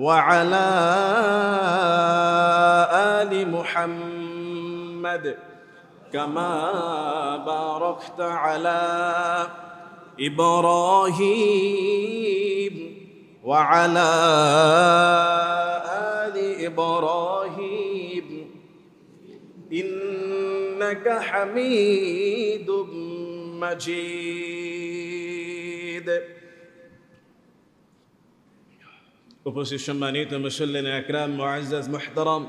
وعلى آل محمد كما باركت على إبراهيم وعلى آل إبراهيم. إنك حميد مجيد. উপস্থিত সম্মানিত মুসল্লিন একরাম, মুআজ্জাজ, মুহতারাম।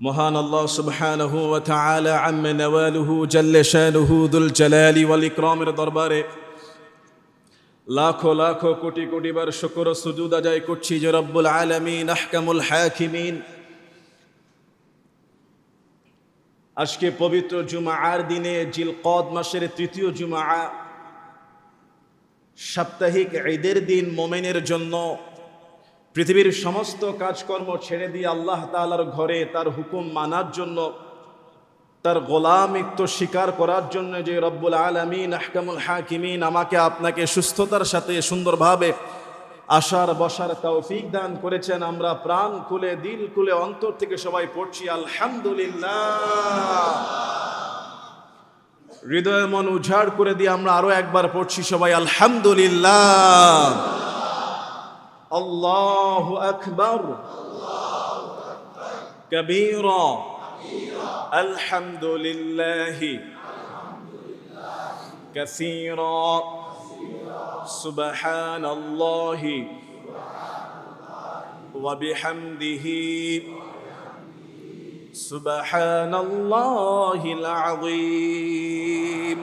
মহান আল্লাহ সুবহানাহু ওয়া তাআলা আম্মা নওয়ালুহু জাল্লা শানুহু যুল জালালি ওয়াল ইকরামের দরবারে লাখো লাখো কোটি কোটি বার শুকর সুজুদ আদায় করছি যে রব্বুল আলামিন, আহকামুল হাকিমিন। আজকে পবিত্র জুমাআর দিনে জিলকদ মাসের তৃতীয় জুমা সাপ্তাহিক ঈদের দিন মোমেনের জন্য পৃথিবীর সমস্ত কাজকর্ম ছেড়ে দিয়ে আল্লাহ তাআলার ঘরে তার হুকুম মানার জন্য, তার গোলামিত্ব স্বীকার করার জন্য যে রব্বুল আলমিন, আহকামুল হাকিমিন আমাকে আপনাকে সুস্থতার সাথে সুন্দরভাবে আসার বসার তৌফিক দান করেছেন। আমরা প্রাণ খুলে, দিল খুলে, অন্তর থেকে সবাই পড়ছি, আলহামদুলিল্লাহ। হৃদয় মন উজাড় করে দিয়ে আমরা আরো একবার পড়ছি সবাই আলহামদুলিল্লাহ আল্লাহ আকবর কবীরা الحمد لله كثيرا سبحان الله وبحمده سبحان الله العظيم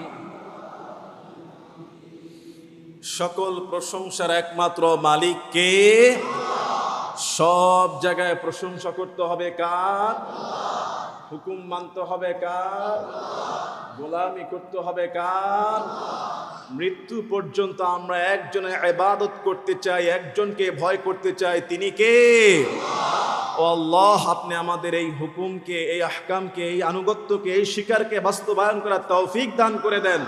সকল প্রশংসার একমাত্র মালিক কে সব জায়গায় প্রশংসা করতে হবে কার হুকুম মানতে হবে কার গোলামি করতে হবে কার মৃত্যু পর্যন্ত আমরা একজনের ইবাদত করতে চাই একজনকে ভয় করতে চাই তিনি কে ও আল্লাহ, আপনি আমাদের এই হুকুমকে, এই আহকামকে, এই আনুগত্যকে, এই শিকারকে বাস্তবায়ন করার তৌফিক দান করে দেন।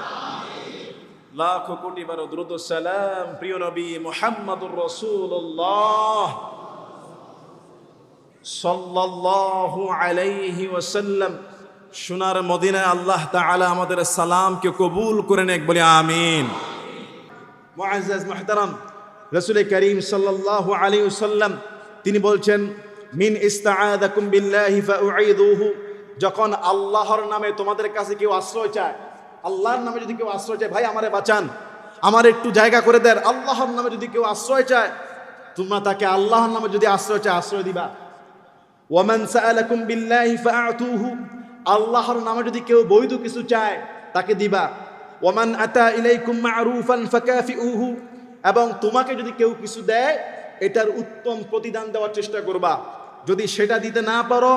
লাখ কোটি বারো দ্রুত সালাম, প্রিয় নবী মোহাম্মদুর রসুল্লাহ সাল্লাল্লাহু আলাইহি ওয়াসাল্লাম। সোনার মদিনায় আল্লাহ তাআলা আমাদের সালামকে কবুল করে নেক, বলে আমিন। মুআজ্জাজ, মুহতারাম রাসূল করিম সাল্লাল্লাহু আলাইহি ওয়াসাল্লাম, তিনি বলছেন মিন ইস্তাআযাকুম বিল্লাহি ফাউঈদুহু যখন আল্লাহর নামে তোমাদের কাছে কেউ আশ্রয় চায়, আল্লাহর নামে যদি কেউ আশ্রয় চায়, ভাই, আমারে বাঁচান, আমার একটু জায়গা করে দেন। আল্লাহর নামে যদি কেউ আশ্রয় চায়, তোমরা তাকে আল্লাহর নামে যদি আশ্রয় চায়, আশ্রয় দিবা। ওয়ামান সাআলাকুম বিল্লাহি ফাআতুহু, আল্লাহর নামে যদি কেউ বৈধ কিছু চায়, তাকে দিবা। ওয়ামান আতা ইলাইকুম মা'রুফান ফাকাফিউহু, এবং তোমাকে যদি কেউ কিছু দেয়, এটার উত্তম প্রতিদান দেওয়ার চেষ্টা করবা। যদি সেটা দিতে না পারো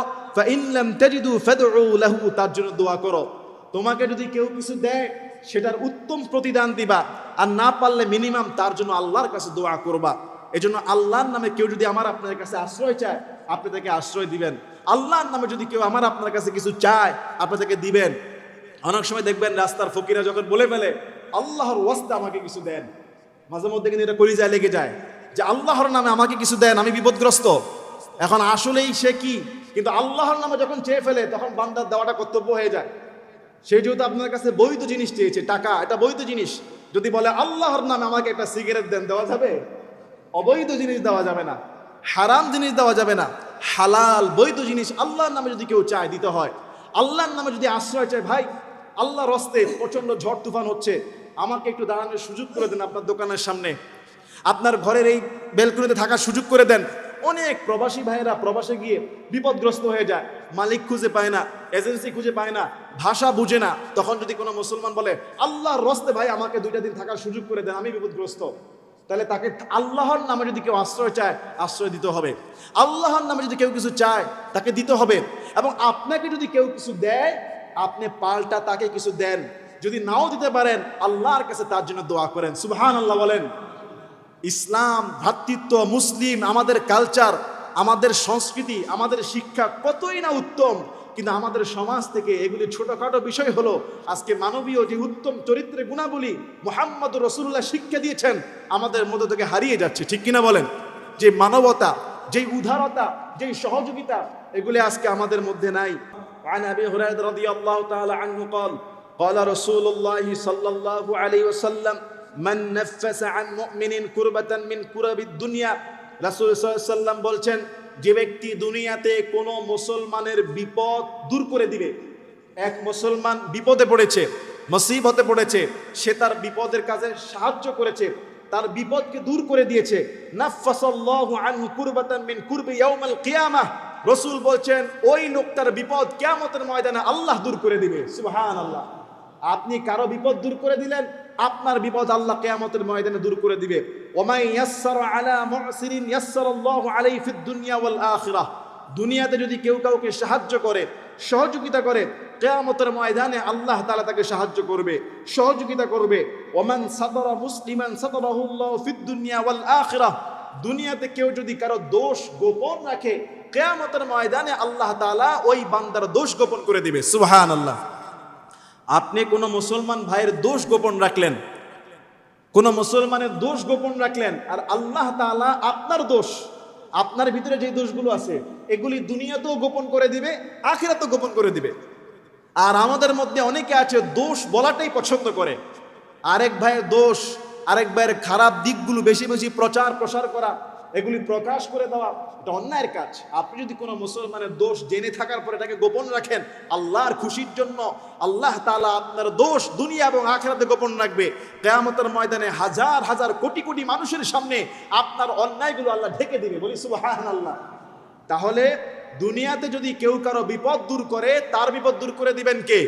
তার জন্য দোয়া করো। তোমাকে যদি কেউ কিছু দেয়, সেটার উত্তম প্রতিদান দিবা। আর না পারলে মিনিমাম তার জন্য আল্লাহর কাছে দোয়া করবা। এজন্য আল্লাহর নামে কেউ যদি আমার আপনার কাছে আশ্রয় চায়, আপনি তাকে আশ্রয় দিবেন। আল্লাহর নামে যদি কেউ আমার আপনার কাছে কিছু চায়, আপনি তাকে দিবেন। অনেক সময় দেখবেন রাস্তার ফকিরা যখন বলে ফেলে, আল্লাহর ওয়াস্তে আমাকে কিছু দেন। মাঝে মধ্যে কিন্তু এটা কলিজায় লেগে যায় যে, আল্লাহর নামে আমাকে কিছু দেন, আমি বিপদগ্রস্ত। এখন আসলেই সে কি? কিন্তু আল্লাহর নামে যখন চেয়ে ফেলে, তখন বান্দার দেওয়াটা কর্তব্য হয়ে যায়। সে যেহেতু আপনার কাছে বৈধ জিনিস চেয়েছে, টাকা, এটা বৈধ জিনিস। যদি বলে আল্লাহর নামে আমাকে একটা সিগারেট দেন, দেওয়া যাবে? অবৈধ জিনিস দেওয়া যাবে না। হারাম জিনিস দেওয়া যাবে না। হালাল, বৈধ জিনিস আল্লাহর নামে যদি কেউ চায়, দিতে হয়। আল্লাহর নামে যদি আশ্রয় চায়, ভাই, আল্লাহর রস্তে প্রচণ্ড ঝড় তুফান হচ্ছে। আমাকে একটু দাঁড়ানোর সুযোগ করে দেন আপনার দোকানের সামনে। আপনার ঘরের এই বেলকুনিতে থাকার সুযোগ করে দেন। অনেক প্রবাসী ভাইয়েরা প্রবাসে গিয়ে বিপদগ্রস্ত হয়ে যায়। মালিক খুঁজে পায় না, এজেন্সি খুঁজে পায় না, ভাষা বুঝে না। তখন যদি কোনো মুসলমান বলে, আল্লাহর রস্তে ভাই আমাকে দুইটা দিন থাকার সুযোগ করে দেন, আমি বিপদগ্রস্ত। তাহলে তাকে আল্লাহর নামে যদি কেউ আশ্রয় চায়, আশ্রয় দিতে হবে। আল্লাহর নামে যদি কেউ কিছু চায়, তাকে দিতে হবে। এবং আপনাকে যদি কেউ কিছু দেয়, আপনি পাল্টা তাকে কিছু দেন। যদি নাও দিতে পারেন, আল্লাহর কাছে তার জন্য দোয়া করেন। সুবহান আল্লাহ বলেন। ইসলাম ভ্রাতৃত্ব মুসলিম আমাদের কালচার আমাদের সংস্কৃতি আমাদের শিক্ষা কতই না উত্তম কিন্তু আমাদের সমাজ থেকে এগুলি ছোটখাটো বিষয় হলো আজকে মানবীয় যে উত্তম চরিত্রের গুণাবলী মোহাম্মদ রসুল্লাহ শিক্ষা দিয়েছেন আমাদের মধ্যে থেকে হারিয়ে যাচ্ছে ঠিক কিনা বলেন যে মানবতা যেই উদারতা যেই সহযোগিতা এগুলি আজকে আমাদের মধ্যে নাই عن ابي هريره رضي الله تعالى عنه قال قال رسول الله صلى الله عليه وسلم মান নাফাসা আন মুমিনিন কুরবাতান মিন কুরাবিদ দুনিয়া। রাসূল সাল্লাম বলছেন, যে ব্যক্তি দুনিয়াতে কোনো মুসলমানের বিপদ দূর করে দিবে, এক মুসলমান বিপদে পড়েছে, মুসিবতে পড়েছে, সে তার বিপদের কাজে সাহায্য করেছে, তার বিপদকে দূর করে দিয়েছে। নাফাসাল্লাহু আনহু কুরবাতান মিন কুরবি ইয়াউমাল কিয়ামাহ। রসুল বলছেন, ওই লোকটার বিপদ কেমতের ময়দানে আল্লাহ দূর করে দিবে। সুবহান আল্লাহ আপনি কারও বিপদ দূর করে দিলেন আপনার বিপদ আল্লাহ কেয়ামতের ময়দানে দূর করে দিবে। দুনিয়াতে যদি কেউ কাউকে সাহায্য করে, সহযোগিতা করে, কেয়ামতের ময়দানে আল্লাহ তাআলা তাকে সাহায্য করবে, সহযোগিতা করবে। ওমান সাদরা মুসলিমান সাদরাহুল্লাহ আখিরাহ। দুনিয়াতে কেউ যদি কারও দোষ গোপন রাখে, কেয়ামতের ময়দানে আল্লাহ তাআলা ওই বান্দার দোষ গোপন করে দিবে। সুবহানাল্লাহ। আপনি কোনো মুসলমান ভাইয়ের দোষ গোপন রাখলেন? কোন মুসলমানের দোষ গোপন রাখলেন? আর আল্লাহ তাআলা আপনার দোষ, আপনার ভিতরে যে দোষগুলো আছে, এগুলি দুনিয়াতেও গোপন করে দিবে, আখিরাতেও গোপন করে দিবে। আর আমাদের মধ্যে অনেকে আছে, দোষ বলাটাই পছন্দ করে। আরেক ভাইয়ের দোষ, আরেক ভাইয়ের খারাপ দিকগুলো বেশি বেশি প্রচার প্রসার করা এগুলি প্রকাশ করে দেওয়া এটা অন্যায়ের কাজ। আপনি যদি কোনো মুসলমানের দোষ জেনে থাকার পরে এটাকে গোপন রাখেন, আল্লাহর খুশির জন্য আল্লাহ তালা আপনার দোষ দুনিয়া এবং আখেরাতে গোপন রাখবে। কেয়ামতের ময়দানে হাজার হাজার কোটি কোটি মানুষের সামনে আপনার অন্যায়গুলো আল্লাহ ঢেকে দিবে। বলি সুবাহান আল্লাহ তাহলে দুনিয়াতে যদি কেউ কারও বিপদ দূর করে, তার বিপদ দূর করে দিবেন কে?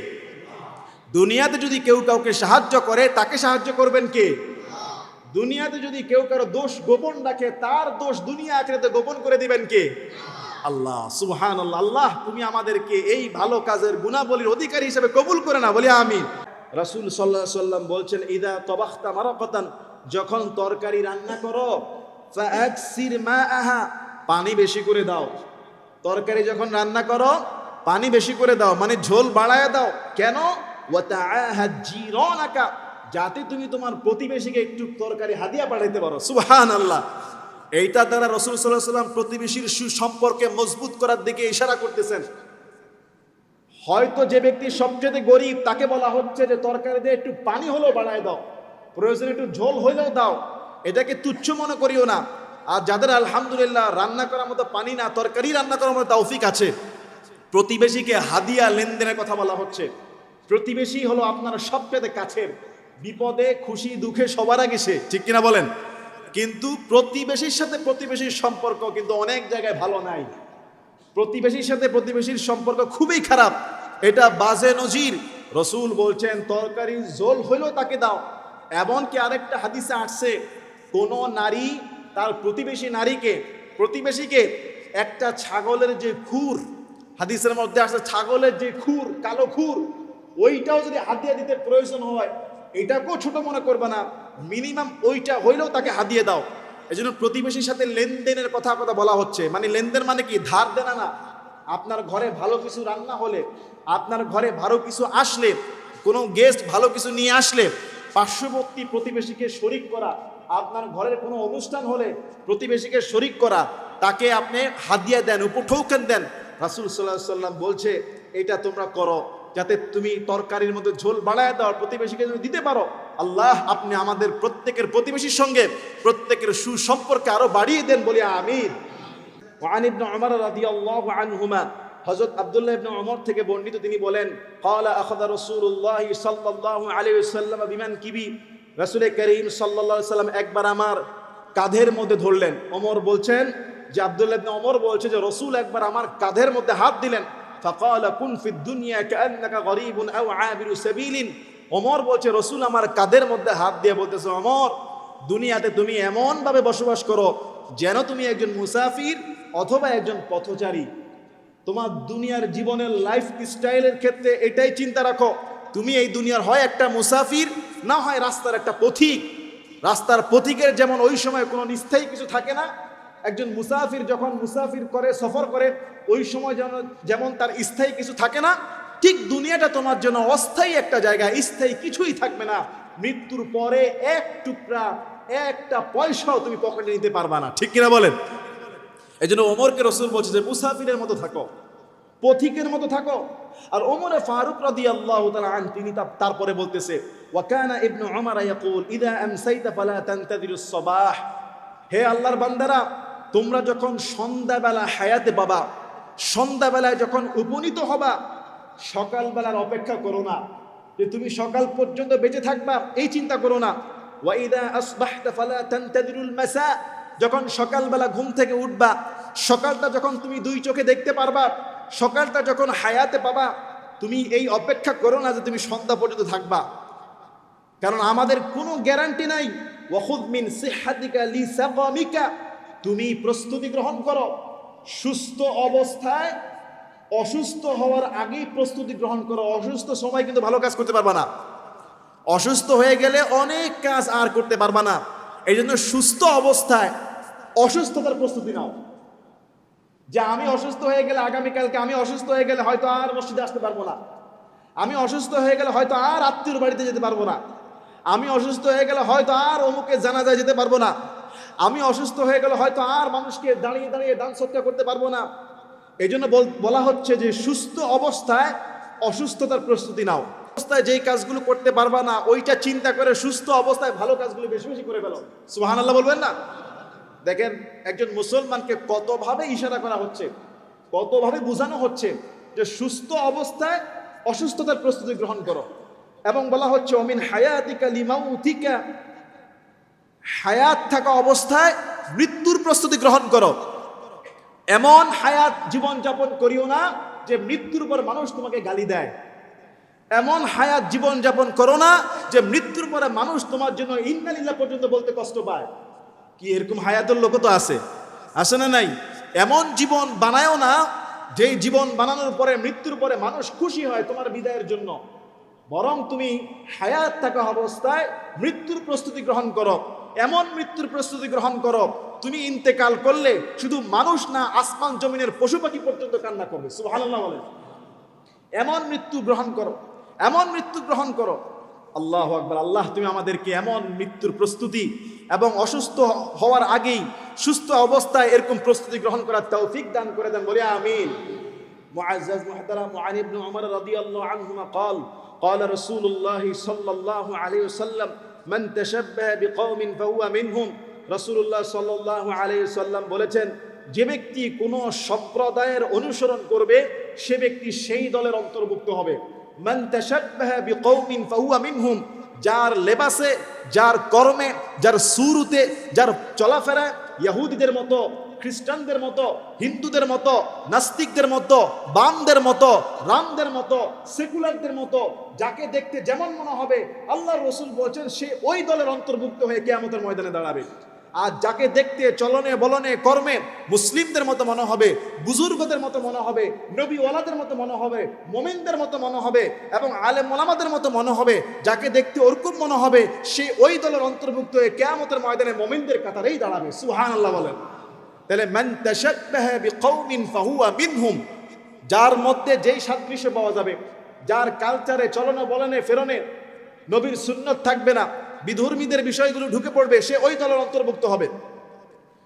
দুনিয়াতে যদি কেউ কাউকে সাহায্য করে, তাকে সাহায্য করবেন কে? দুনিয়াতে যদি কেউ কারও দোষ গোপন রাখে, তার দোষ দুনিয়া আখেরাতে গোপন করে দিবেন কে? আল্লাহ সুবহান আল্লাহ আল্লাহ তুমি আমাদেরকে এই ভালো কাজের গুণাবলীর অধিকারী হিসেবে কবুল করে না বলি আমি রাসূল আলাইহি সাল্লাম বলছেন, ইদা তবাখতা মারাকাতান যখন তরকারি রান্না করো মা মাআহা, পানি বেশি করে দাও। তরকারি যখন রান্না করো, পানি বেশি করে দাও মানে ঝোল বাড়ায় দাও। কেন? ওয়াতাআহাদ জিরানাকা যাতে তুমি তোমার প্রতিবেশীকে একটু তরকারি হাদিয়া পাঠাইতে পারো। সুবহান আল্লাহ এইটা দ্বারা রসুল সাল্লাহ সাল্লাম প্রতিবেশীর সুসম্পর্কে মজবুত করার দিকে ইশারা করতেছেন। হয়তো যে ব্যক্তি সবচেয়ে গরিব, তাকে বলা হচ্ছে যে তরকারি দিয়ে একটু পানি হলেও বাড়ায় দাও। প্রয়োজনে একটু ঝোল হইলেও দাও। এটাকে তুচ্ছ মনে করিও না। আর যাদের আলহামদুলিল্লাহ রান্না করার মতো পানি না, তরকারি রান্না করার মতো তৌফিক আছে, প্রতিবেশীকে হাদিয়া লেনদেনের কথা বলা হচ্ছে। প্রতিবেশী হলো আপনার সবচেয়ে কাছের। বিপদে, খুশি, দুঃখে সবার আগে সে, ঠিক কিনা বলেন? কিন্তু প্রতিবেশীর সাথে প্রতিবেশীর সম্পর্ক কিন্তু অনেক জায়গায় ভালো নাই। প্রতিবেশীর সাথে প্রতিবেশীর সম্পর্ক খুবই খারাপ। এটা বাজে নজির। রসুল বলছেন, তরকারি জোল হইলেও তাকে দাও। এমনকি আরেকটা হাদিসে আসছে, কোন নারী তার প্রতিবেশী নারীকে, প্রতিবেশীকে একটা ছাগলের যে খুর, হাদিসের মধ্যে আসছে, ছাগলের যে খুর, কালো খুর, ওইটাও যদি হাতিয়া দিতে প্রয়োজন হয় এটাকেও ছোট মনে করবে না। মিনিমাম ওইটা হইলেও তাকে হাদিয়ে দাও। এই জন্য প্রতিবেশীর সাথে লেনদেনের কথা কথা বলা হচ্ছে। মানে লেনদেন মানে কি? ধার দেনা না। আপনার ঘরে ভালো কিছু রান্না হলে, আপনার ঘরে ভালো কিছু আসলে, কোনো গেস্ট ভালো কিছু নিয়ে আসলে, পার্শ্ববর্তী প্রতিবেশীকে শরিক করা, আপনার ঘরের কোনো অনুষ্ঠান হলে প্রতিবেশীকে শরিক করা, তাকে আপনি হাদিয়া দেন উপঠৌকেন দেন। রাসুল সাল্লাহ সাল্লাম বলছে, এটা তোমরা করো। যাতে তুমি তরকারির মধ্যে ঝোল বাড়ায় দাও প্রতিবেশীকে তুমি দিতে পারো আল্লাহ আপনি আমাদের প্রত্যেকের প্রতিবেশীর সঙ্গে প্রত্যেকের সুসম্পর্কে আরো বাড়িয়ে দেন বলি আমিন وعن ابن عمر رضي الله عنهما হযরত আব্দুল্লাহ ইবনে ওমর থেকে বর্ণিত তিনি বলেন ক্বালা আখাযা রাসূলুল্লাহ সাল্লাল্লাহু আলাইহি ওয়াসাল্লাম বিমান কিবি রাসূল করিম সাল্লাল্লাহু আলাইহি সাল্লাম একবার আমার কাঁধের মধ্যে ধরলেন ওমর বলছেন যে আব্দুল্লাহ ইবনে ওমর বলছে যে রসুল একবার আমার কাঁধের মধ্যে হাত দিলেন ফাকাল কুন ফিদ দুনিয়া কাআন্নাকা গরীবুন আও আবিরু সাবিলিন ওমর বলছে, রসুল আমার কাদের মধ্যে হাত দিয়ে বলতেছে, ওমর, দুনিয়াতে তুমি এমনভাবে বসবাস করো যেন তুমি একজন মুসাফির অথবা একজন পথচারী। তোমার দুনিয়ার জীবনের লাইফ স্টাইলের ক্ষেত্রে এটাই চিন্তা রাখো। তুমি এই দুনিয়ার হয় একটা মুসাফির, না হয় রাস্তার একটা পথিক। রাস্তার পথিকের যেমন ওই সময় কোনো নিস্থায়ী কিছু থাকে না একজন মুসাফির যখন মুসাফির করে, সফর করে, ওই সময় যেন, যেমন তার স্থায়ী কিছু থাকে না, ঠিক দুনিয়াটা তোমার জন্য অস্থায়ী একটা জায়গা, স্থায়ী কিছুই থাকবে না। মৃত্যুর পরে এক টুকরা, একটা পয়সাও তুমি পকেটে নিতে পারবা না। ঠিক কিনা বলেন? এই জন্য ওমরকে রসুল বলছে যে, মুসাফিরের মতো থাকো, পথিকের মতো থাকো। আর ওমরে ফারুক রাদি আল্লাহ আন তিনি তারপরে বলতেছে ওয়াকানা ইবনু ওমর ইয়াকুল, ইদা আমসাইতা ফালা তানতাদিরুস সাবাহ। হে আল্লাহর বান্দারা তোমরা যখন সন্ধ্যাবেলা হায়াতে পাবা, সন্ধ্যাবেলায় যখন উপনীত হবা, সকালবেলার অপেক্ষা করো না যে তুমি সকাল পর্যন্ত বেঁচে থাকবা, এই চিন্তা করো না। যখন সকালবেলা ঘুম থেকে উঠবা, সকালটা যখন তুমি দুই চোখে দেখতে পারবা, সকালটা যখন হায়াতে পাবা, তুমি এই অপেক্ষা করো না যে তুমি সন্ধ্যা পর্যন্ত থাকবা। কারণ আমাদের কোনো গ্যারান্টি নাই। ওয়াখুদ মিন সাকামিকা তুমি প্রস্তুতি গ্রহণ করো। সুস্থ অবস্থায় অসুস্থ হওয়ার আগেই প্রস্তুতি গ্রহণ করো। অসুস্থ সময় কিন্তু ভালো কাজ করতে পারবা না। অসুস্থ হয়ে গেলে অনেক কাজ আর করতে পারবা না। এই জন্য সুস্থ অবস্থায় অসুস্থতার প্রস্তুতি নাও। যে আমি অসুস্থ হয়ে গেলে আগামীকালকে আমি অসুস্থ হয়ে গেলে হয়তো আর মসজিদে আসতে পারব না। আমি অসুস্থ হয়ে গেলে হয়তো আর আত্মীয়র বাড়িতে যেতে পারব না। আমি অসুস্থ হয়ে গেলে হয়তো আর অমুকে জানাজায় যেতে পারব না। আমি অসুস্থ হয়ে গেলে হয়তো আর মানুষকে দাঁড়িয়ে দাঁড়িয়ে দান সৎকার করতে পারব না। এই জন্য বল- হচ্ছে যে সুস্থ অবস্থায় অসুস্থতার প্রস্তুতি নাও। অবস্থায় যেই কাজগুলো করতে পারবা না, ওইটা চিন্তা করে সুস্থ অবস্থায় ভালো কাজগুলো বেশি বেশি করে ফেলো। সুহান আল্লাহ বলবেন না? দেখেন, একজন মুসলমানকে কতভাবে ইশারা করা হচ্ছে, কতভাবে বোঝানো হচ্ছে যে সুস্থ অবস্থায় অসুস্থতার প্রস্তুতি গ্রহণ করো। এবং বলা হচ্ছে অমিন হায়াতিকা লিমাউতিকা হায়াত থাকা অবস্থায় মৃত্যুর প্রস্তুতি গ্রহণ করো। এমন হায়াত জীবন যাপন করিও না যে মৃত্যুর পর মানুষ তোমাকে গালি দেয়। এমন হায়াত জীবন যাপন করো না যে মৃত্যুর পরে মানুষ তোমার জন্য ইন্নালিল্লাহ পর্যন্ত বলতে কষ্ট পায়। কি এরকম হায়াতের লোক তো আছে। আছে না নাই? এমন জীবন বানায়ও না যেই জীবন বানানোর পরে মৃত্যুর পরে মানুষ খুশি হয় তোমার বিদায়ের জন্য। বরং তুমি হায়াত থাকা অবস্থায় মৃত্যুর প্রস্তুতি গ্রহণ করো। এমন মৃত্যুর প্রস্তুতি গ্রহণ করো তুমি ইন্তেকাল করলে শুধু মানুষ না আসমান জমিনের পশু পাখি পর্যন্ত কান্না করবে সুবহানাল্লাহ বলেন এমন মৃত্যু গ্রহণ করো এমন মৃত্যু গ্রহণ করো আল্লাহ আকবর আল্লাহ তুমি আমাদেরকে এমন মৃত্যুর প্রস্তুতি এবং অসুস্থ হওয়ার আগেই সুস্থ অবস্থায় এরকম প্রস্তুতি গ্রহণ করার তৌফিক দান করে দেন বলে আমিন معزز محترم وعن ابن عمر رضي الله عنهما قال قال رسول الله صلى الله عليه وسلم মান তাশাব্বাহা বিকওমিন ফাহুয়া মিনহুম। রাসূলুল্লাহ সাল্লাল্লাহু আলাইহি সাল্লাম বলেছেন, যে ব্যক্তি কোনো সম্প্রদায়ের অনুসরণ করবে, সে ব্যক্তি সেই দলের অন্তর্ভুক্ত হবে। মান তাশাব্বাহা বিকওমিন ফাহুয়া মিনহুম। যার লেবাসে, যার কর্মে, যার সুরুতে, যার চলাফেরা ইহুদিদের মতো খ্রিস্টানদের মতো, হিন্দুদের মতো, নাস্তিকদের মতো, বামদের মতো, রামদের মতো, সেকুলারদের মতো, যাকে দেখতে যেমন মনে হবে আল্লাহ রসুল বলছেন, সে ওই দলের অন্তর্ভুক্ত হয়ে কেয়ামতের ময়দানে দাঁড়াবে। আর যাকে দেখতে চলনে বলনে কর্মে মুসলিমদের মতো মনে হবে, বুজুর্গদের মতো মনে হবে নবী ওয়ালাদের মতো মনে হবে, মোমিনদের মতো মনে হবে এবং আলে মোলামাদের মতো মনে হবে, যাকে দেখতে ওরকম মনে হবে, সে ওই দলের অন্তর্ভুক্ত হয়ে কেয়ামতের ময়দানে মোমিনদের কাতারেই দাঁড়াবে। সুহান আল্লাহ বলেন। তাহলে মান মিনহুম, যার মধ্যে যেই সাদৃশ্য পাওয়া যাবে, যার কালচারে চলনে, বলনে, ফেরনে নবীর সুন্নত থাকবে না, বিধর্মীদের বিষয়গুলো ঢুকে পড়বে, সে ওই দলের অন্তর্ভুক্ত হবে।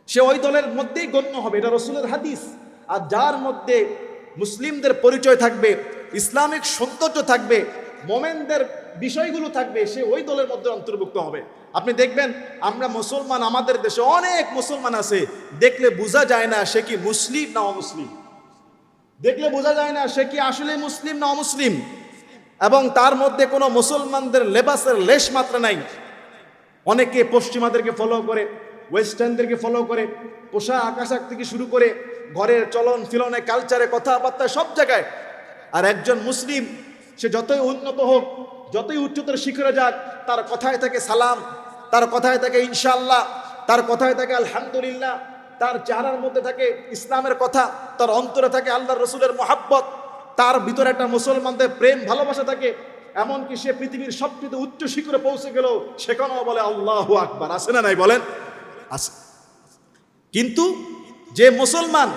সে ওই দলের মধ্যেই গণ্য হবে, এটা রসুলের হাদিস। আর যার মধ্যে মুসলিমদের পরিচয় থাকবে, ইসলামিক সৌন্দর্য থাকবে মোমেনদের বিষয়গুলো থাকবে, সে ওই দলের মধ্যে অন্তর্ভুক্ত হবে। আপনি দেখবেন, আমরা মুসলমান, আমাদের দেশে অনেক মুসলমান আছে, দেখলে বোঝা যায় না সে কি মুসলিম না অমুসলিম। দেখলে বোঝা যায় না সে কি আসলে মুসলিম না অমুসলিম। এবং তার মধ্যে কোনো মুসলমানদের লেবাসের লেশ মাত্রা নাই। অনেকে পশ্চিমাদেরকে ফলো করে ওয়েস্টার্নদেরকে ফলো করে, পোশাক, আকাশাক থেকে শুরু করে, ঘরের চলন ফিলনে কালচারে কথাবার্তা সব জায়গায়। আর একজন মুসলিম সে যতই উন্নত হোক, যতই উচ্চতর শিখরে যাক, তার কথায় থাকে সালাম, তার কথায় থাকে ইনশাল্লাহ তার কথায় থাকে আলহামদুলিল্লাহ, তার চেহারার মধ্যে থাকে ইসলামের কথা, তার অন্তরে থাকে আল্লাহ রসুলের মহাব্বত, তার ভিতরে একটা মুসলমানদের প্রেম, ভালোবাসা থাকে, এমনকি সে পৃথিবীর সবচেয়ে উচ্চ শিখরে পৌঁছে গেল, সেখানেও বলে আল্লাহ আকবার, আছে না নাই বলেন? আছে। কিন্তু যে মুসলমান,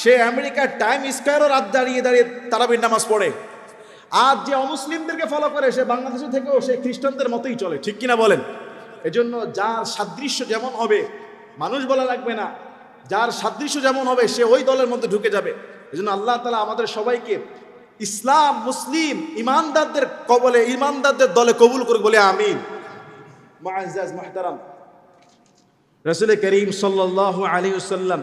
সে আমেরিকার টাইম স্কোয়ারও রাত দাঁড়িয়ে দাঁড়িয়ে তারাবির নামাজ পড়ে। আর যে অমুসলিমদেরকে ফলো করে, সে বাংলাদেশে থেকেও সে খ্রিস্টানদের মতোই চলে। ঠিক কিনা বলেন? এজন্য যার সাদৃশ্য যেমন হবে, মানুষ বলা লাগবে না, যার সাদৃশ্য যেমন হবে, সে ওই দলের মধ্যে ঢুকে যাবে। এজন্য আল্লাহ তালা আমাদের সবাইকে ইসলাম, মুসলিম, ইমানদারদের কবলে, ইমানদারদের দলে কবুল করুক বলে আমি রসুল করিম সাল্লাহ আলী সাল্লাম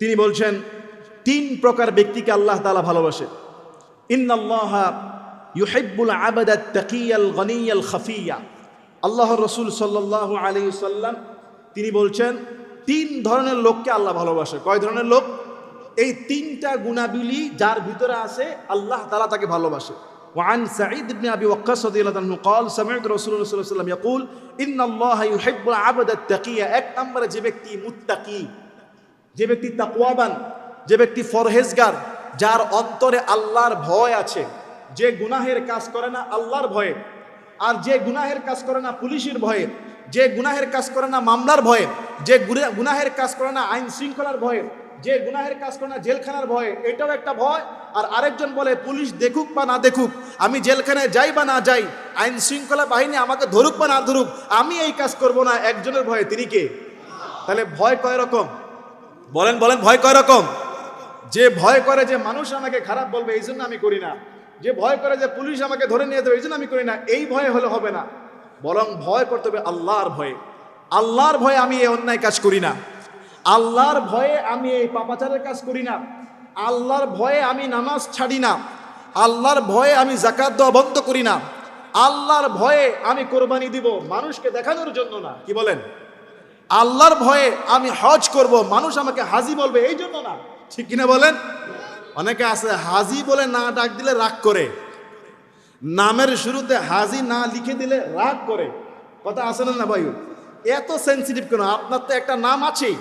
তিনি বলছেন, তিন প্রকার ব্যক্তিকে আল্লাহ তালা ভালোবাসে। ইন্নাল্লাহ ইউহিব্বুল আবাদাত তাকিয়াল গনিয়াল খাফিয়া আল্লাহ রসুল সাল্লাহ আলী সাল্লাম তিনি বলছেন তিন ধরনের লোককে আল্লাহ ভালোবাসে কয় ধরনের লোক এই তিনটা গুণাবলী যার ভিতরে আছে আল্লাহ তালা তাকে ভালোবাসে وعن سعيد بن ابي وقاص رضي الله عنه قال سمعت رسول الله صلى الله عليه وسلم يقول ان الله يحب العبد التقي এক নম্বরে যে ব্যক্তি মুত্তাকি যে ব্যক্তি তাকওয়াবান যে ব্যক্তি ফরহেজগার যার অন্তরে আল্লাহর ভয় আছে, যে গুনাহের কাজ করে না আল্লাহর ভয়ে, আর যে গুনাহের কাজ করে না পুলিশের ভয়ে, যে গুনাহের কাজ করে না মামলার ভয়ে, যে গুনা- গুনাহের কাজ করে না আইন শৃঙ্খলার ভয়ে, যে গুনাহের কাজ করে না জেলখানার ভয়ে, এটাও একটা ভয়। আর আরেকজন বলে, পুলিশ দেখুক বা না দেখুক, আমি জেলখানায় যাই বা না যাই, আইন শৃঙ্খলা বাহিনী আমাকে ধরুক বা না ধরুক, আমি এই কাজ করব না। একজনের ভয়ে, তিনি কে? তাহলে ভয় কয় রকম? বলেন বলেন, ভয় কয় রকম? যে ভয় করে যে মানুষ আমাকে খারাপ বলবে, এই জন্য আমি করি না। যে ভয় করে যে পুলিশ আমাকে ধরে নিয়ে যাবে, এই জন্য আমি করি না। এই ভয়ে হলে হবে না। বরং ভয় করতে হবে আল্লাহর ভয়ে। আল্লাহর ভয়ে আমি এই অন্যায় কাজ করি না। আল্লাহর ভয়ে আমি এই পাপাচারের কাজ করি না। আল্লাহর ভয়ে আমি নামাজ ছাড়ি না। আল্লাহর ভয়ে আমি জাকাত দেওয়া বন্ধ করি না। আল্লাহর ভয়ে আমি কোরবানি দিব মানুষকে দেখানোর জন্য না। কি বলেন? আল্লাহর ভয়ে আমি হজ করব, মানুষ আমাকে হাজি বলবে, এই জন্য না। ঠিক কিনা বলেন? অনেকে আছে, হাজি বলে না ডাক দিলে রাগ করে। নামের শুরুতে হাজি না লিখে দিলে রাগ করে। কথা আছে না না ভাই? এত সেন্সিটিভ কেন? আপনার তো একটা নাম আছেই।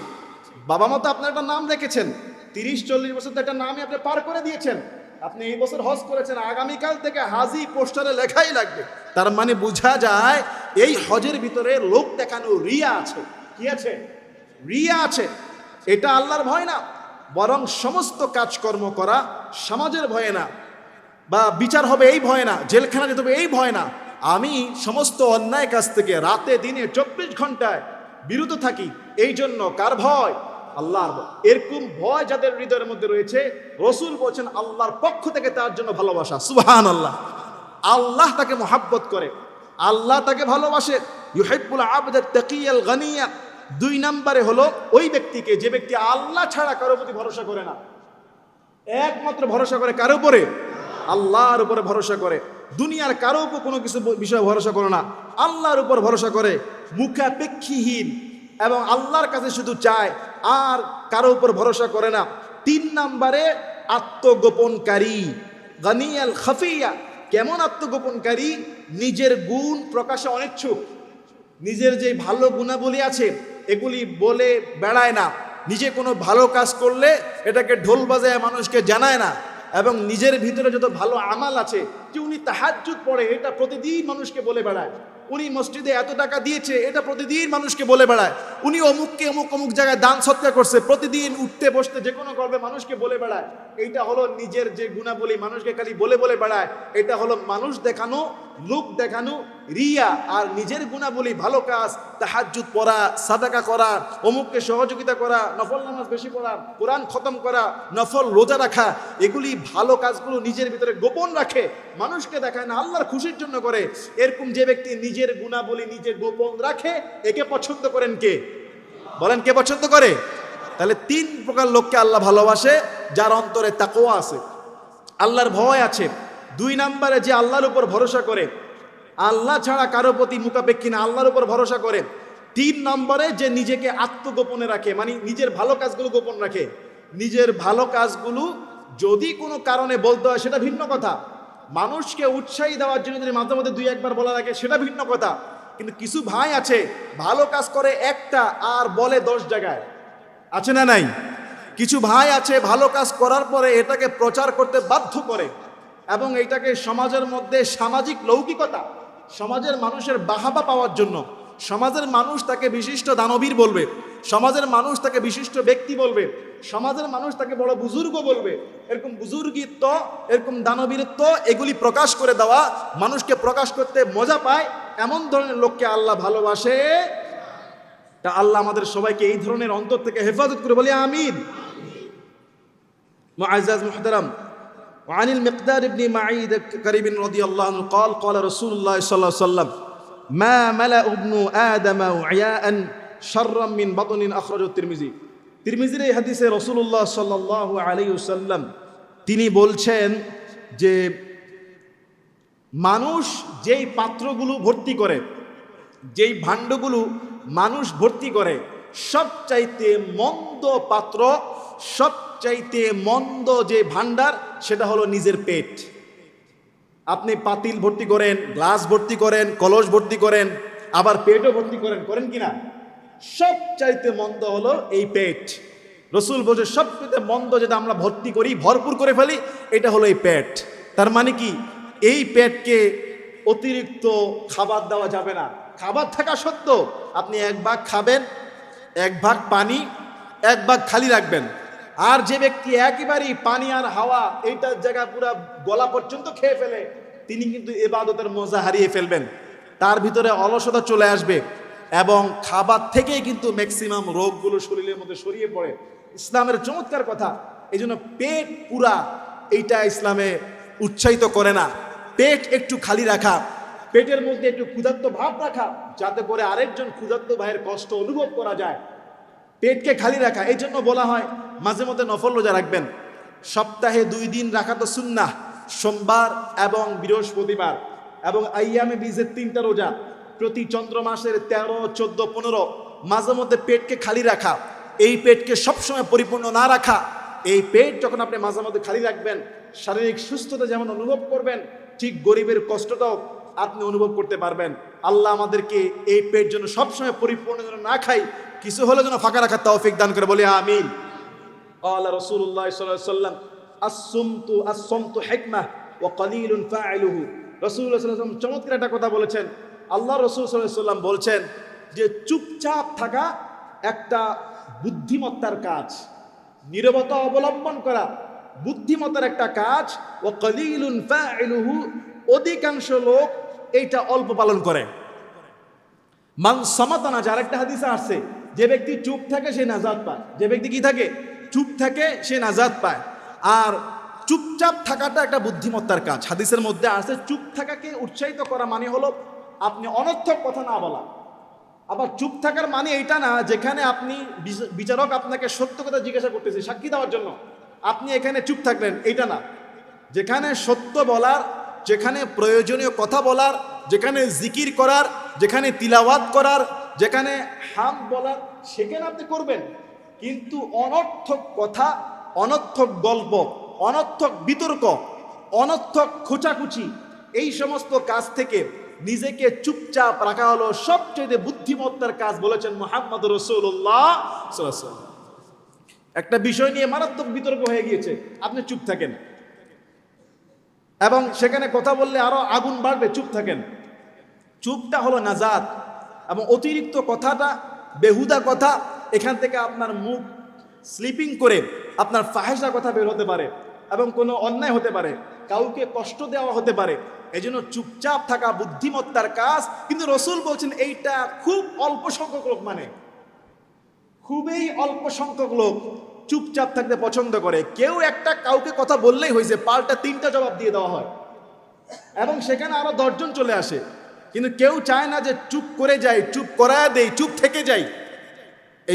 বাবা মতো আপনার একটা নাম রেখেছেন। তিরিশ, চল্লিশ বছর তো একটা নামই আপনি পার করে দিয়েছেন। আপনি এই বছর হজ করেছেন, আগামীকাল থেকে হাজি পোস্টারে লেখাই লাগবে। তার মানে বোঝা যায়, এই হজের ভিতরে লোক দেখানো রিয়া আছে। কি আছে? রিয়া আছে। এটা আল্লাহর ভয় না? বরং সমস্ত কাজকর্ম করা সমাজের ভয়ে না, বা বিচার হবে এই ভয় না, জেলখানা যেতে হবে এই ভয় না। আমি সমস্ত অন্যায় কাজ থেকে রাতে, দিনে, চব্বিশ ঘন্টায় বিরত থাকি, এই জন্য কার ভয়? আল্লাহর এরকম ভয় যাদের হৃদয়ের মধ্যে রয়েছে, রসুল বলছেন, আল্লাহর পক্ষ থেকে তার জন্য ভালোবাসা। সুবহান আল্লাহ আল্লাহ তাকে মহাব্বত করে। আল্লাহ তাকে ভালোবাসে। ইউহিব্বুল আবদাত তাকিয়াল গানিয়া। দুই নম্বরে হলো ওই ব্যক্তিকে, যে ব্যক্তি আল্লাহ ছাড়া কারও প্রতি ভরসা করে না। একমাত্র ভরসা করে কারও উপরে? আল্লাহর উপরে ভরসা করে। দুনিয়ার কারও উপর কোনো কিছু বিষয়ে ভরসা করে না। আল্লাহর উপর ভরসা করে মুখাপেক্ষীহীন এবং আল্লাহর কাছে শুধু চায় আর কারও উপর ভরসা করে না। তিন নম্বরে আত্মগোপনকারী। গানিয়াল খাফিয়া। কেমন আত্মগোপনকারী? নিজের গুণ প্রকাশে অনিচ্ছুক। নিজের যে ভালো গুণাবলী আছে এগুলি বলে বেড়ায় না। নিজে কোনো ভালো কাজ করলে এটাকে ঢোল বাজায় মানুষকে জানায় না। এবং নিজের ভিতরে যত ভালো আমাল আছে, যে উনি তাহাজ্জুদ পড়ে, এটা প্রতিদিন মানুষকে বলে বেড়ায়। উনি মসজিদে এত টাকা দিয়েছে, এটা প্রতিদিন মানুষকে বলে বেড়ায়। উনি অমুককে অমুক অমুক জায়গায় দান সৎকার করছে, প্রতিদিন উঠতে বসতে যে কোনো গর্বে মানুষকে বলে বেড়ায়। এইটা হলো নিজের যে গুণাবলী, মানুষকে খালি বলে বলে বেড়ায়। এটা হলো মানুষ দেখানো লোক দেখানো, রিয়া আর নিজের গুণাবলী, ভালো কাজ, তাহাজ্জুদ পড়া, সাদাকা করা, অমুককে সহযোগিতা করা, নফল নামাজ বেশি পড়া, কোরআন খতম করা, নফল রোজা রাখা, এগুলি ভালো কাজগুলো নিজের ভিতরে গোপন রাখে, মানুষকে দেখায় না, আল্লাহর খুশির জন্য করে। এরকম যে ব্যক্তি নিজের গুণাবলী নিজে গোপন রাখে, একে পছন্দ করেন কে? বলেন কে পছন্দ করে? তাহলে তিন প্রকার লোককে আল্লাহ ভালোবাসে, যার অন্তরে তাকোয়া আছে, আল্লাহর ভয় আছে দুই নম্বরে যে আল্লাহর উপর ভরসা করে, আল্লাহ ছাড়া কারও প্রতি মুখাপেক্ষী না, আল্লাহর উপর ভরসা করে। তিন নম্বরে যে নিজেকে আত্মগোপনে রাখে মানে নিজের ভালো কাজগুলো গোপন রাখে। নিজের ভালো কাজগুলো যদি কোনো কারণে বলতে হয়, সেটা ভিন্ন কথা। মানুষকে উৎসাহী দেওয়ার জন্য যদি মাঝে মধ্যে দুই একবার বলা লাগে সেটা ভিন্ন কথা। কিন্তু কিছু ভাই আছে, ভালো কাজ করে একটা আর বলে দশ জায়গায়। আছে না নাই? কিছু ভাই আছে, ভালো কাজ করার পরে এটাকে প্রচার করতে বাধ্য করে। এবং এইটাকে সমাজের মধ্যে সামাজিক লৌকিকতা, সমাজের মানুষের বাহাবা পাওয়ার জন্য, সমাজের মানুষ তাকে বিশিষ্ট দানবীর বলবে, সমাজের মানুষ তাকে বিশিষ্ট ব্যক্তি বলবে, সমাজের মানুষ তাকে বড় বুজুর্গ বলবে, এরকম বুজুর্গিত্ব, এরকম দানবীরত্ব, এগুলি প্রকাশ করে দেওয়া, মানুষকে প্রকাশ করতে মজা পায়, এমন ধরনের লোককে আল্লাহ ভালোবাসে। তা আল্লাহ আমাদের সবাইকে এই ধরনের অন্তর থেকে হেফাজত করে বলি, আমিন। মুআজ্জাজ মুহতারাম وعن المقدار بن معيد كريم رضي الله عنه قال قال رسول الله صلى الله عليه وسلم ما ملأ ابن آدم وعياء شرا من بطن أخرجه الترمذي তিরমিজির এই হাদিসে রসুল্লাহ সাল্লাহ আলী সাল্লাম তিনি বলছেন যে মানুষ যেই পাত্রগুলো ভর্তি করে যেই ভাণ্ডগুলো মানুষ ভর্তি করে সবচাইতে মন্দ পাত্র, সবচাইতে মন্দ যে ভাণ্ডার, সেটা হলো নিজের পেট। আপনি পাতিল ভর্তি করেন, গ্লাস ভর্তি করেন, কলস ভর্তি করেন, আবার পেটও ভর্তি করেন করেন কি কিনা সবচাইতে মন্দ হলো এই পেট। রসুল বলছে সবচেয়ে মন্দ যেটা আমরা ভর্তি করি, ভরপুর করে ফেলি, এটা হলো এই পেট। তার মানে কি? এই পেটকে অতিরিক্ত খাবার দেওয়া যাবে না। খাবার থাকা সত্ত্বেও আপনি এক ভাগ খাবেন এক ভাগ পানি, এক ভাগ খালি রাখবেন। আর যে ব্যক্তি একেবারেই পানি আর হাওয়া এইটার জায়গা পুরো গলা পর্যন্ত খেয়ে ফেলে, তিনি কিন্তু এবাদতের মজা হারিয়ে ফেলবেন। তার ভিতরে অলসতা চলে আসবে এবং খাবার থেকেই কিন্তু ম্যাক্সিমাম রোগগুলো শরীরের মধ্যে সরিয়ে পড়ে। ইসলামের চমৎকার কথা এই জন্য পেট পুরা এইটা ইসলামে উৎসাহিত করে না। পেট একটু খালি রাখা পেটের মধ্যে একটু ক্ষুধার্ত ভাব রাখা, যাতে করে আরেকজন ক্ষুধার্ত ভাইয়ের কষ্ট অনুভব করা যায়। পেটকে খালি রাখা, এই জন্য বলা হয়, মাঝে মধ্যে নফল রোজা রাখবেন। সপ্তাহে দুই দিন রাখা তো সুন্না সোমবার এবং বৃহস্পতিবার এবং আইয়ামে বীজের তিনটা রোজা। প্রতি চন্দ্র মাসের তেরো, চোদ্দ, পনেরো, মাঝে মধ্যে পেটকে খালি রাখা। এই পেটকে সবসময় পরিপূর্ণ না রাখা। এই পেট যখন আপনি মাঝে মধ্যে খালি রাখবেন, শারীরিক সুস্থতা যেমন অনুভব করবেন, ঠিক গরিবের কষ্টটাও আপনি অনুভব করতে পারবেন। আল্লাহ আমাদেরকে এই পেট জন্য সবসময় পরিপূর্ণ যেন না খাই কিছু হলে যেন ফাঁকা রাখার তৌফিক দান করে বলি, আমিন। আল্লাহ রসুল্লাহ সাল্লাম আসুমতু আসুমতু হেকমাহ ও কলিলুন ফাইলুহু রসুল্লাহ সাল্লাম চমৎকার একটা কথা বলেছেন। আল্লাহ রসুল সাল্লাম বলছেন যে, চুপচাপ থাকা একটা বুদ্ধিমত্তার কাজ, নিরবতা অবলম্বন করা বুদ্ধিমত্তার একটা কাজ ও কলিলুন ফাইলুহু অধিকাংশ লোক এইটা অল্প পালন করে। মান সমাতানা, যার একটা হাদিসে আসছে, যে ব্যক্তি চুপ থাকে সে নাজাদ পায়। যে ব্যক্তি কি থাকে? চুপ থাকে সে নাজাদ পায়। আর চুপচাপ থাকাটা একটা বুদ্ধিমত্তার কাজ। হাদিসের মধ্যে আছে চুপ থাকাকে উৎসাহিত করা মানে হলো আপনি অনর্থক কথা না বলা। আবার চুপ থাকার মানে এইটা না, যেখানে আপনি বিচারক আপনাকে সত্য কথা জিজ্ঞাসা করতেছে, সাক্ষী দেওয়ার জন্য। আপনি এখানে চুপ থাকলেন, এইটা না। যেখানে সত্য বলার যেখানে প্রয়োজনীয় কথা বলার, যেখানে জিকির করার, যেখানে তিলাওয়াত করার, যেখানে হাম বলার, সেখানে আপনি করবেন। কিন্তু অনর্থক কথা, অনর্থক গল্প, অনর্থক বিতর্ক, অনর্থক খোঁচাখুচি, এই সমস্ত কাজ থেকে নিজেকে চুপচাপ রাখা হলো সবচেয়ে বুদ্ধিমত্তার কাজ বলেছেন মোহাম্মদ রসুল্লাহ একটা বিষয় নিয়ে মারাত্মক বিতর্ক হয়ে গিয়েছে। আপনি চুপ থাকেন। এবং সেখানে কথা বললে আরও আগুন বাড়বে, চুপ থাকেন। চুপটা হলো নাজাদ এবং অতিরিক্ত কথাটা, বেহুদা কথা, এখান থেকে আপনার মুখ স্লিপিং করে আপনার ফাহেসা কথা বের হতে পারে এবং কোনো অন্যায় হতে পারে, কাউকে কষ্ট দেওয়া হতে পারে। এই জন্য চুপচাপ থাকা বুদ্ধিমত্তার কাজ। কিন্তু রসুল বলছেন, এইটা খুব অল্প সংখ্যক লোক মানে। খুবই অল্প সংখ্যক লোক। চুপচাপ থাকতে পছন্দ করে। কেউ একটা কাউকে কথা বললেই হয়েছে পাল্টা তিনটা জবাব দিয়ে দেওয়া হয়। এবং সেখানে আরও দশজন চলে আসে। কিন্তু কেউ চায় না যে চুপ করে যাই, চুপ করায় দেই, চুপ থেকে যাই।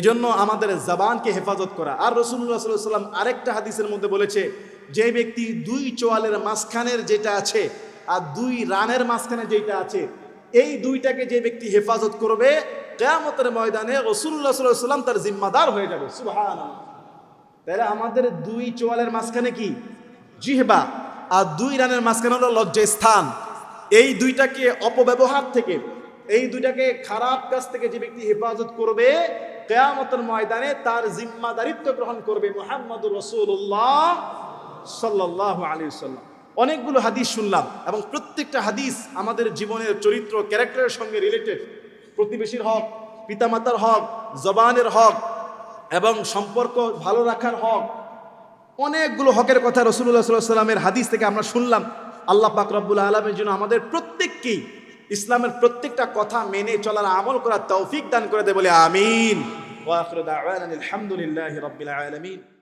জন্য আমাদের জবানকে হেফাজত করা। আর রসুল্লাহ সাল্লাম আরেকটা হাদিসের মধ্যে বলেছে, যে ব্যক্তি দুই চোয়ালের মাঝখানের যেটা আছে আর দুই রানের মাঝখানে যেটা আছে, এই দুইটাকে যে ব্যক্তি হেফাজত করবে, কেয়ামতের ময়দানে রসুল্লাহ সাল্লাহ সাল্লাম তার জিম্মাদার হয়ে যাবে। সুবাহ তাহলে আমাদের দুই চোয়ালের মাঝখানে কি? জিহবা। আর দুই রানের মাঝখানে হলো লজ্জাস্থান। এই দুইটাকে অপব্যবহার থেকে, এই দুইটাকে খারাপ কাজ থেকে যে ব্যক্তি হেফাজত করবে, কেয়ামতের ময়দানে তার জিম্মাদারিত্ব গ্রহণ করবে মোহাম্মদুর রসুল্লাহ সাল্লাহ আলী সাল্লাম অনেকগুলো হাদিস শুনলাম এবং প্রত্যেকটা হাদিস আমাদের জীবনের চরিত্র, ক্যারেক্টারের সঙ্গে রিলেটেড প্রতিবেশীর হক, পিতামাতার হক, জবানের হক এবং সম্পর্ক ভালো রাখার হক। অনেকগুলো হকের কথা রসুল্লাহ সাল্লাহ সাল্লামের হাদিস থেকে আমরা শুনলাম। আল্লাহ পাক রব্বুল আলমের জন্য আমাদের প্রত্যেককেই ইসলামের প্রত্যেকটা কথা মেনে চলার আমল করার তৌফিক দান করে দেবে বলে আমিন। আলহামদুলিল্লাহ আলামিন।